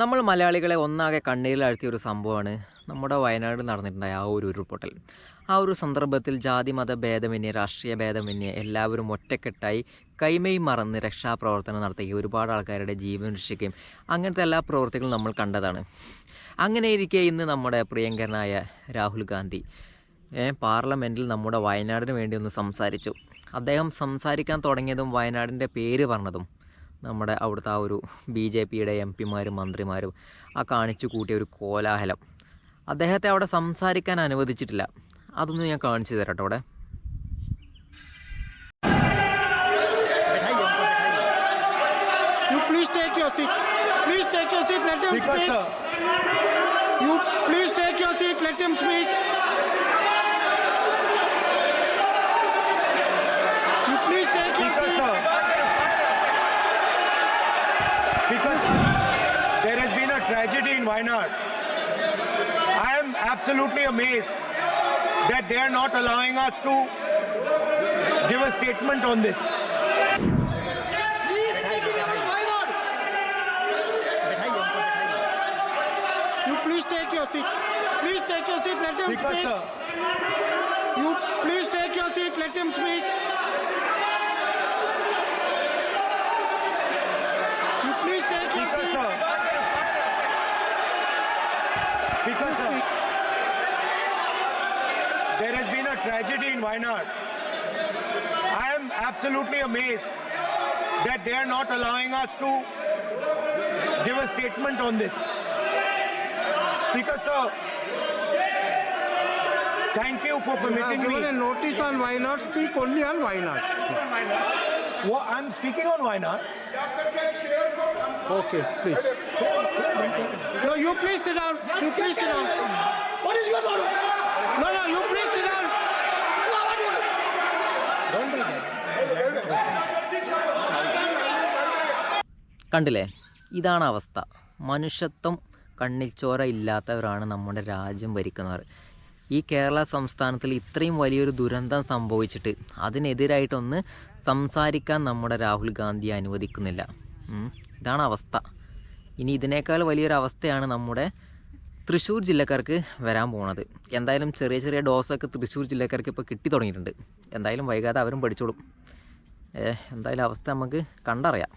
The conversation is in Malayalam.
നമ്മൾ മലയാളികളെ ഒന്നാകെ കണ്ണീരിലാഴ്ത്തിയ ഒരു സംഭവമാണ് നമ്മുടെ വയനാട് നടന്നിട്ടുണ്ടായ ആ ഒരു ഉരുൾപൊട്ടൽ. ആ ഒരു സന്ദർഭത്തിൽ ജാതി മത ഭേദമന്യേ രാഷ്ട്രീയ ഭേദമന്യേ എല്ലാവരും ഒറ്റക്കെട്ടായി കൈമൈ മറന്ന് രക്ഷാപ്രവർത്തനം നടത്തുകയും ഒരുപാട് ആൾക്കാരുടെ ജീവൻ രക്ഷിക്കുകയും അങ്ങനത്തെ എല്ലാ പ്രവർത്തികളും നമ്മൾ കണ്ടതാണ്. അങ്ങനെ ഇരിക്കെ ഇന്ന് നമ്മുടെ പ്രിയങ്കരനായ രാഹുൽ ഗാന്ധി പാർലമെന്റിൽ നമ്മുടെ വയനാടിന് വേണ്ടി ഒന്ന് സംസാരിച്ചു. അദ്ദേഹം സംസാരിക്കാൻ തുടങ്ങിയതും വയനാടിന്റെ പേര് പറഞ്ഞതും നമ്മുടെ അവിടുത്തെ ആ ഒരു ബി ജെ പിയുടെ എം പിമാരും മന്ത്രിമാരും ആ കാണിച്ചു കൂട്ടിയ ഒരു കോലാഹലം. അദ്ദേഹത്തെ അവിടെ സംസാരിക്കാൻ അനുവദിച്ചിട്ടില്ല. അതൊന്നും ഞാൻ കാണിച്ചു തരാം അവിടെ. You please take your seat, let him speak. Tragedy in Wayanad. I am absolutely amazed that they are not allowing us to give a statement on this. You please take your seat. Please take your seat. Let him speak. sir. You please take your seat. Let him speak. You please take your Speaker, seat. sir. Speaker, sir. Uh, there has been a tragedy in Wayanad. I am absolutely amazed that they are not allowing us to give a statement on this. Speaker, sir. Thank you for You permitting given a notice on why not. Speak only on why not. Wha- I'm speaking on Wayanad. Okay, please. No, you please sit down. You please sit down. What is your order? No, no, you please sit down. കണ്ടില്ലേ ഇതാണ് അവസ്ഥ മനുഷ്യത്വം കണ്ണിൽ ചോര ഇല്ലാത്തവരാണ് നമ്മുടെ രാജ്യം ഭരിക്കുന്നവർ ഈ കേരള സംസ്ഥാനത്തിൽ ഇത്രയും വലിയൊരു ദുരന്തം സംഭവിച്ചിട്ട് അതിനെതിരായിട്ടൊന്ന് സംസാരിക്കാൻ നമ്മുടെ രാഹുൽ ഗാന്ധി അനുവദിക്കുന്നില്ല. ഇതാണ് അവസ്ഥ. ഇനി ഇതിനേക്കാൾ വലിയൊരു അവസ്ഥയാണ് നമ്മുടെ തൃശ്ശൂർ ജില്ലക്കാർക്ക് വരാൻ പോണത്. എന്തായാലും ചെറിയ ചെറിയ ഡോസൊക്കെ തൃശ്ശൂർ ജില്ലക്കാർക്ക് ഇപ്പോൾ കിട്ടി തുടങ്ങിയിട്ടുണ്ട്. എന്തായാലും വൈകാതെ അവരും പഠിച്ചോളും. എന്തായാലും അവസ്ഥ നമുക്ക് കണ്ടറിയാം.